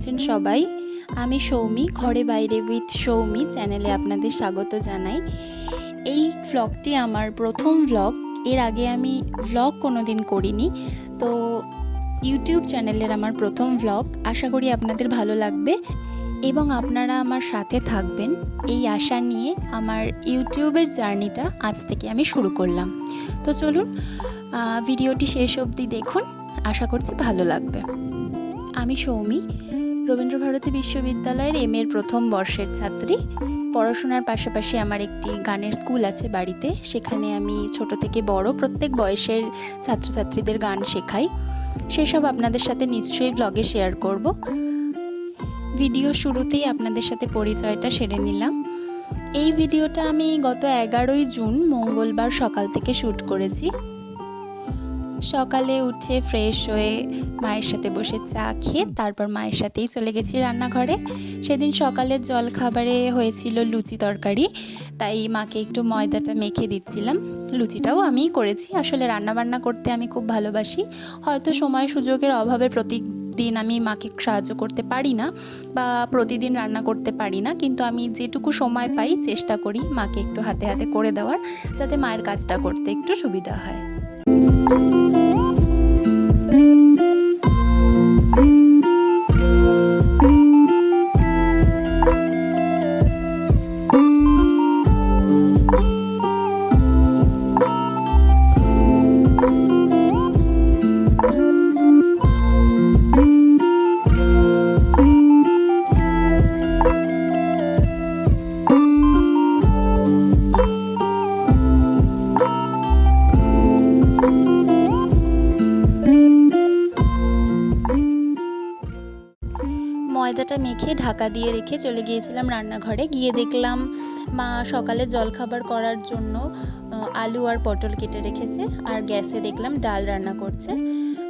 আছেন সবাই। আমি সৌমি, ঘরে বাইরে উইথ সৌমি চ্যানেলে আপনাদের স্বাগত জানাই। এই ভ্লগটি আমার প্রথম ভ্লগ এর আগে আমি ভ্লগ কোনো দিন করিনি, তো ইউটিউব চ্যানেলের আমার প্রথম ভ্লগ আশা করি আপনাদের ভালো লাগবে এবং আপনারা আমার সাথে থাকবেন। এই আশা নিয়ে আমার ইউটিউবের জার্নিটা আজ থেকে আমি শুরু করলাম। তো চলুন ভিডিওটি শেষ অবধি দেখুন। আশা করছি ভালো লাগবে। আমি সৌমি রবীন্দ্রভারতী বিশ্ববিদ্যালয়ের এম এর প্রথম বর্ষের ছাত্রী। পড়াশোনার পাশাপাশি আমার একটি গানের স্কুল আছে বাড়িতে। সেখানে আমি ছোট থেকে বড় প্রত্যেক বয়সের ছাত্রছাত্রীদের গান শেখাই। সেসব আপনাদের সাথে নিশ্চয়ই ব্লগে শেয়ার করব। ভিডিও শুরুতেই আপনাদের সাথে পরিচয়টা সেরে নিলাম। এই ভিডিওটা আমি গত এগারোই জুন মঙ্গলবার সকাল থেকে শ্যুট করেছি। সকালে উঠে ফ্রেশ হয়ে মায়ের সাথে বসে চা খেয়ে তারপর মায়ের সাথেই চলে গেছি রান্নাঘরে। সেদিন সকালের জল খাবারে হয়েছিল লুচি তরকারি, তাই মাকে একটু ময়দাটা মেখে দিচ্ছিলাম। লুচিটাও আমিই করেছি, আসলে রান্না বান্না করতে আমি খুব ভালোবাসি। হয়তো সময় সুযোগের অভাবে প্রতিদিন আমি মাকে সাহায্য করতে পারি না বা প্রতিদিন রান্না করতে পারি না, কিন্তু আমি যেটুকু সময় পাই চেষ্টা করি মাকে একটু হাতে হাতে করে দেওয়ার, যাতে মায়ের কাজটা করতে একটু সুবিধা হয়। ময়দাটা মেখে ঢাকা দিয়ে রেখে চলে গিয়েছিলাম রান্নাঘরে। গিয়ে দেখলাম মা সকালে জলখাবার করার জন্য আলু আর পটল কেটে রেখেছে আর গ্যাসে দেখলাম ডাল রান্না করছে।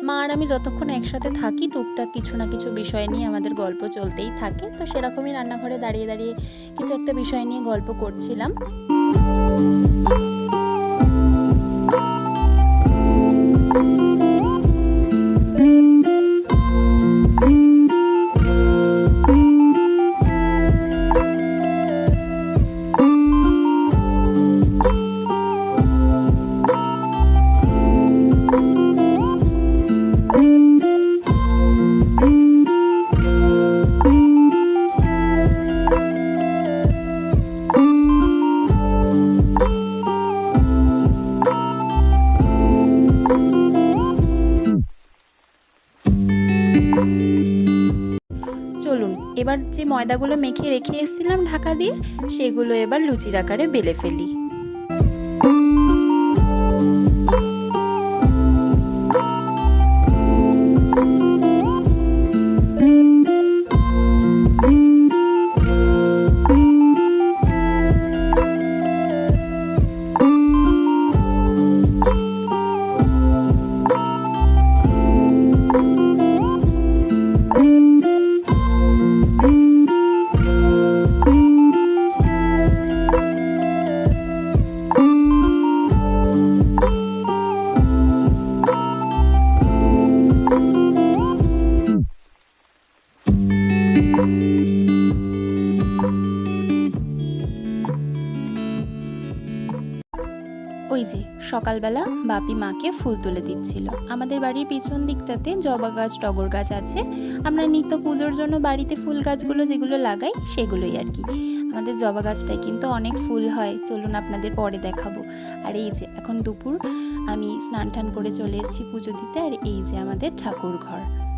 মা আর আমি যতক্ষণ একসাথে থাকি, টুকটাক কিছু না কিছু বিষয় নিয়ে আমাদের গল্প চলতেই থাকে। তো সেরকমই রান্নাঘরে দাঁড়িয়ে দাঁড়িয়ে কিছু একটা বিষয় নিয়ে গল্প করছিলাম। চলুন, এবার যে ময়দাগুলো মেখে রেখে এসেছিলাম ঢাকা দিয়ে, সেগুলো এবার লুচির আকারে বেলে ফেলি। ওই যে, সকালবেলা বাপি মাকে ফুল তুলে দিচ্ছিল। আমাদের বাড়ির পিছন দিকটাতে জবা গাছ, টগর গাছ আছে। আমরা নিত্য পুজোর জন্য বাড়িতে ফুল গাছগুলো যেগুলো লাগাই, সেগুলোই আর কি। আমাদের জবা গাছটায় কিন্তু অনেক ফুল হয়। চলুন আপনাদের পরে দেখাবো। আর এই যে, এখন দুপুর। আমি স্নান টান করে চলে এসেছি পুজো দিতে। আর এই যে আমাদের ঠাকুর ঘর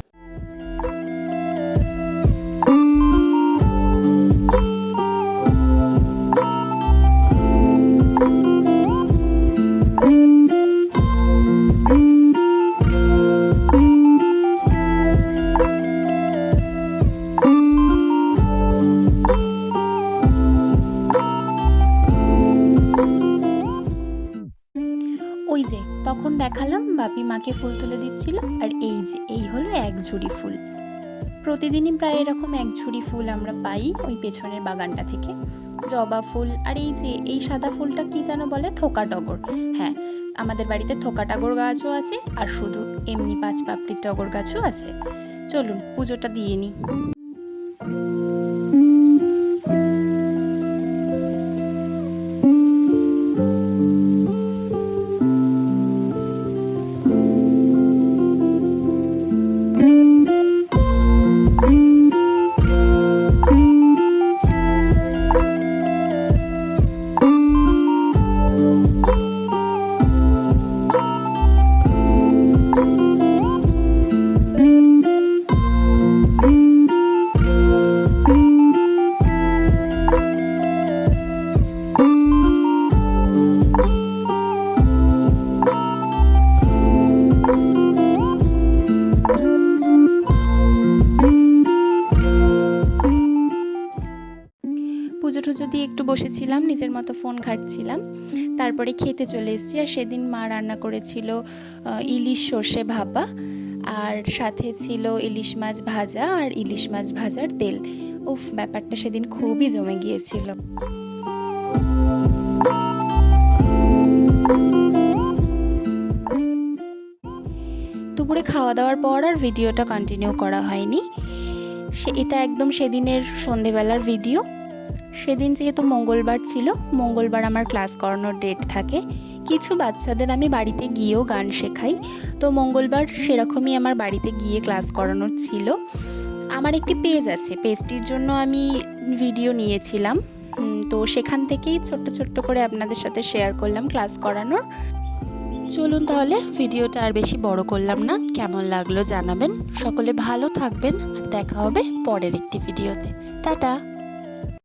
দেখালাম, বাপি মাকে ফুল তুলে দিচ্ছিল, আর এই যে, এই হলো এক ঝুড়ি ফুল। প্রতিদিনই প্রায় এরকম এক ঝুড়ি ফুল আমরা পাই ওই পেছনের বাগানটা থেকে। জবা ফুল, আর এই যে, এই সাদা ফুলটা কি যেন বলে? থোকা টগর। হ্যাঁ আমাদের বাড়িতে থোকা টগর গাছও আছে, আর শুধু এমনি পাঁচ পাপড়ির টগর গাছও আছে। চলুন, পুজোটা দিয়ে নিই। বসেছিলাম, নিজের মতো ফোন ঘাটছিলাম। তারপরে খেতে চলে এসেছি আর সেদিন মা রান্না করেছিল ইলিশ সর্ষে ভাপা আর সাথে ছিল ইলিশ মাছ ভাজা আর ইলিশ মাছ ভাজার তেল। উফ, ব্যাপারটা সেদিন খুবই জমে গিয়েছিল। দুপুরে খাওয়া দাওয়ার পর আর ভিডিওটা কন্টিনিউ করা হয়নি। সে, এটা একদম সেদিনের সন্ধেবেলার ভিডিও। সেদিন যেহেতু মঙ্গলবার ছিল, মঙ্গলবার আমার ক্লাস করানোর ডেট থাকে। কিছু বাচ্চাদের আমি বাড়িতে গিয়েও গান শেখাই। তো মঙ্গলবার সেরকমই আমার বাড়িতে গিয়ে ক্লাস করানোর ছিল। আমার একটি পেজ আছে, পেজটির জন্য আমি ভিডিও নিয়েছিলাম। তো সেখান থেকেই ছোট্ট ছোট্ট করে আপনাদের সাথে শেয়ার করলাম ক্লাস করানোর। চলুন তাহলে ভিডিওটা আর বেশি বড় করলাম না, কেমন লাগল জানাবেন। সকলে ভালো থাকবেন আর দেখা হবে পরের একটি ভিডিওতে। টাটা!